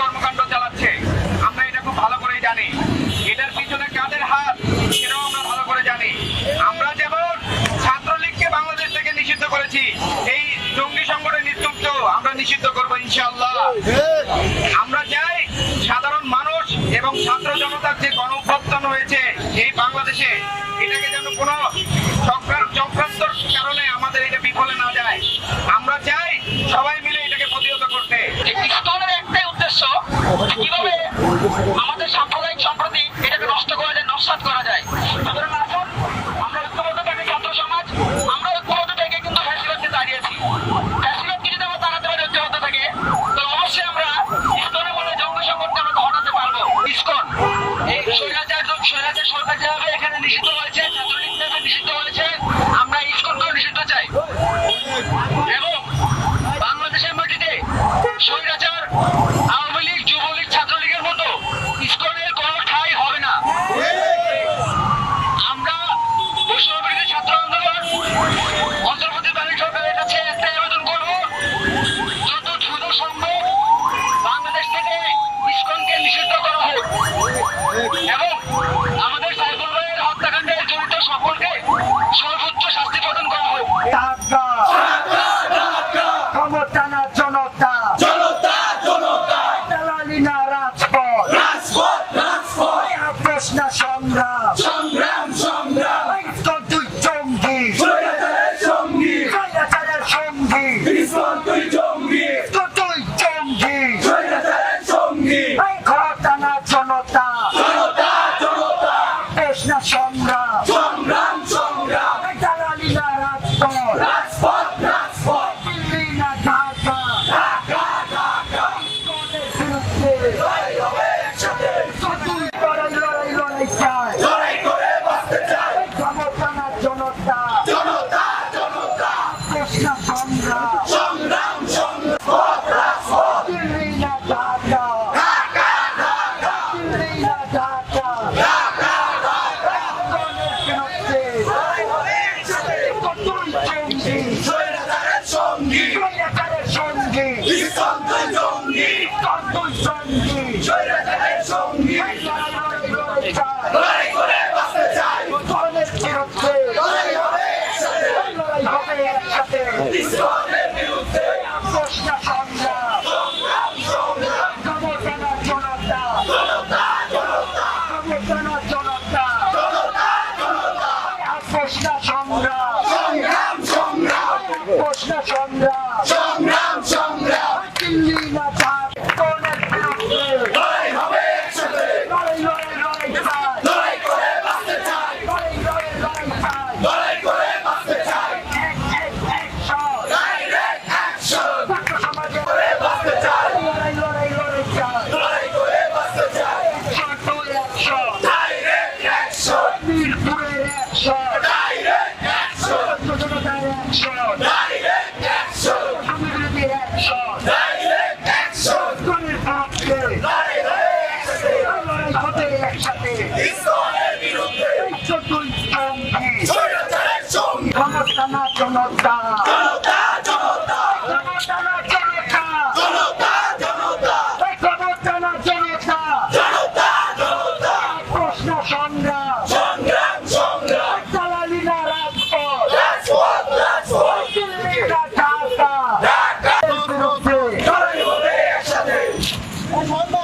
কর্মকাণ্ড চালাচ্ছে। আমরা এটা খুব ভালো করেই জানি। এটার পিছনে কাদের হাত, সেটাও আমরা ভালো করে জানি। আমরা যেমন ছাত্রলীগকে বাংলাদেশ থেকে নিষিদ্ধ করেছি, এই জঙ্গি সংগঠনের নেতৃত্ব আমরা নিষিদ্ধ করব ইনশাআল্লাহ। আমরা চাই সাধারণ মানুষ এবং ছাত্র জনতার যে গণ হয়েছে এই বাংলাদেশে, এটাকে যেন কোনো আমাদের সাম্প্রদায়িক সম্প্রতি এটাকে নষ্ট করা যায় নস্বাত করা যায়। আমরা ঐক্যবদ্ধ থেকে ছাত্র সমাজ, আমরা ঐক্যবদ্ধ দাঁড়িয়েছি ফ্যাসিবাদকে যদি আমরা তাড়াতে পারি ঐক্যবদ্ধ থেকে অবশ্যই আমরা ইসলামের মধ্যে ঘটাতে পারব। ইসকন, এই স্বৈরাচার স্বৈরাচার সরকার যেভাবে এখানে নিষিদ্ধ হয়েছে, ছাত্রলীগ নিষিদ্ধ জনতা জনতা। দালালি না রাজপথ। রাজপথ রাজপথ। প্রশ্ন সংগ্রাম। সংগ্রাম সংগ্রাম। ঐক্য জঙ্গি। স্বৈরাচারের সঙ্গী স্বৈরাচারের সঙ্গী ইসলাম তুই জঙ্গি। ঐক্য জঙ্গি। স্বৈরাচারের সঙ্গী এই জনতা। জনতা জনতা। প্রশ্ন সংগ্রাম জঙ্গি স্বৈরাচারের সঙ্গী। স্বৈরাচারের সঙ্গী। তুই জঙ্গি কতই জঙ্গি স্বৈরাচারের সঙ্গী। লড়াই করে বাঁচতে চাই। ইসকনের বিরুদ্ধে লড়াই হবে একসাথে। লড়াই হবে একসাথে। সংগ্রাম সংগ্রাম সংগ্রাম সংগ্রাম সংগ্রাম দিল্লি না ঢাকার ক্ষমতা না জনতা। জনতা জনতা। ক্ষমতা